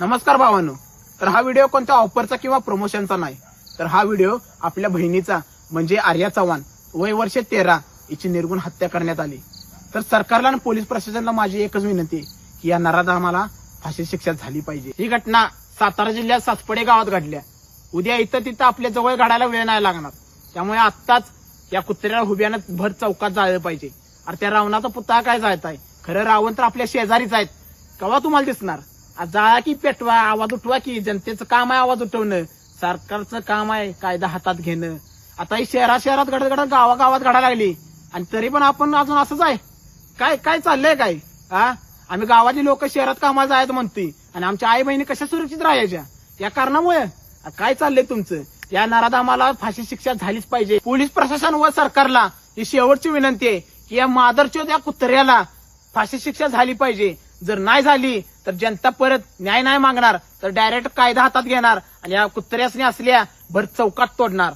नमस्कार भावानो. तर हा व्हिडिओ कोणत्या ऑफरचा किंवा प्रमोशनचा नाही? तर हा व्हिडिओ आपल्या बहिणीचा म्हणजे आर्या चव्हाण वय वर्ष तेरा हिची निर्गुण हत्या करण्यात आली. तर सरकारला आणि पोलीस प्रशासनाला माझी एकच विनंती आहे की या नराधामाला फाशी शिक्षा झाली पाहिजे. ही घटना सातारा जिल्ह्यात सासपडे गावात घडल्या. उद्या इथं तिथं आपल्या जवळ घडायला वेळ नाही लागणार. त्यामुळे आत्ताच या कुत्र्याला हुब्यानं भर चौकात जायला पाहिजे. अरे त्या रावणाचा पुतळा काय जायत आहे खरं रावण तर आपल्या शेजारीच आहेत. केव्हा तुम्हाला दिसणार? जा की पेटवा आवाज उठवा की जनतेचं काम आहे आवाज उठवणं. सरकारचं काम आहे कायदा हातात घेणं. आता ही शहरा शहरात घडत घडत गावागावात घडा लागली. आणि तरी पण आपण अजून असंच आहे. काय काय चाललंय काय? हा आम्ही गावाची लोक शहरात कामाला जायचं म्हणते. आणि आमच्या आई बहिणी कशा सुरक्षित राहायच्या? या कारणामुळे. काय चाललंय तुमचं? या नराधामाला फाशी शिक्षा झालीच पाहिजे. पोलीस प्रशासन व सरकारला ही शेवटची विनंती आहे की या मादरच्या त्या कुत्र्याला फाशी शिक्षा झाली पाहिजे. जर नाही झाली तर जनता परत न्याय नाही मागणार तर डायरेक्ट कायदा हातात घेणार आणि या कुत्र्यासनी असल्या भर चौकात तोडणार.